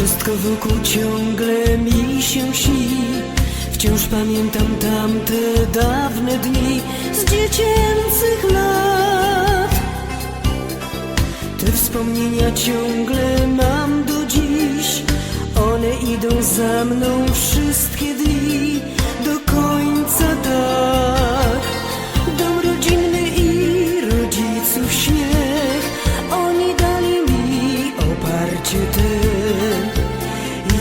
Wszystko wokół ciągle mi się śni Wciąż pamiętam tamte dawne dni Z dziecięcych lat. Te wspomnienia ciągle mam do dziś. One idą za mną wszystkie dni Do końca tak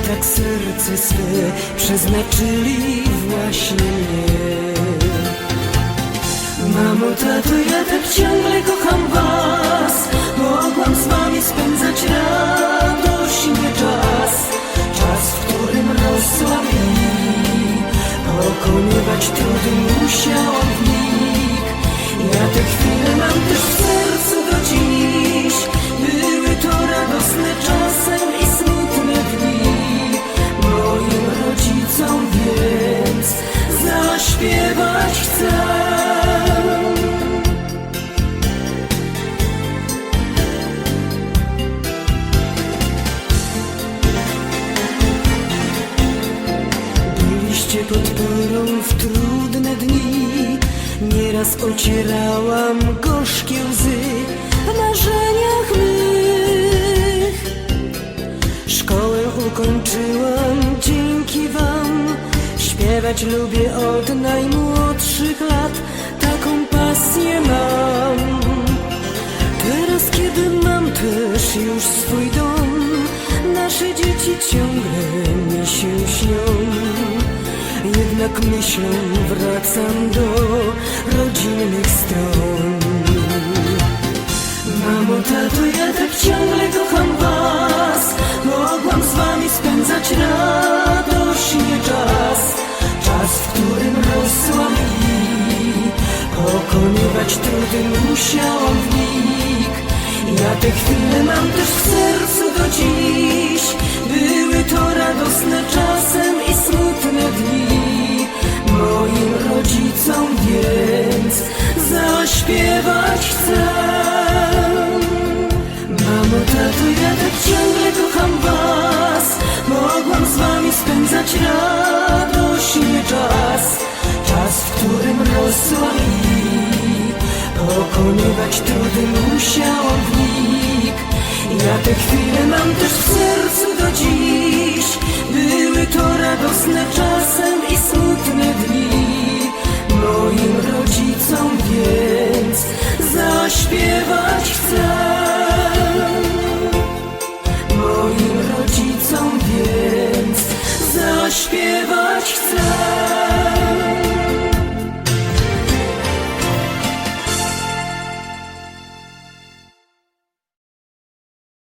tak serce swe przeznaczyli właśnie mnie. Mamo, tato, ja tak ciągle kocham was Nieraz ocierałam gorzkie łzy W marzeniach mych. Szkołę ukończyłam dzięki wam. Śpiewać lubię od najmłodszych lat. Taką pasję mam. Teraz kiedy mam też już swój dom Nasze dzieci ciągle mi się śnią Jednak myślą wracam do rodzinnych stron. Mamo, tato, ja tak ciągle kocham was. Mogłam z wami spędzać radośnie czas. Czas, w którym rosłam i Pokonywać trudy musiałam w nich. Ja te chwile mam też w sercu do dziś tato, ja tak ciągle kocham was. Mogłam z wami spędzać radośnie czas. Czas, w którym rosłam i Pokonywać trudy musiałam w Ja te chwile mam też w sercu do dziś. Były to radosne smutne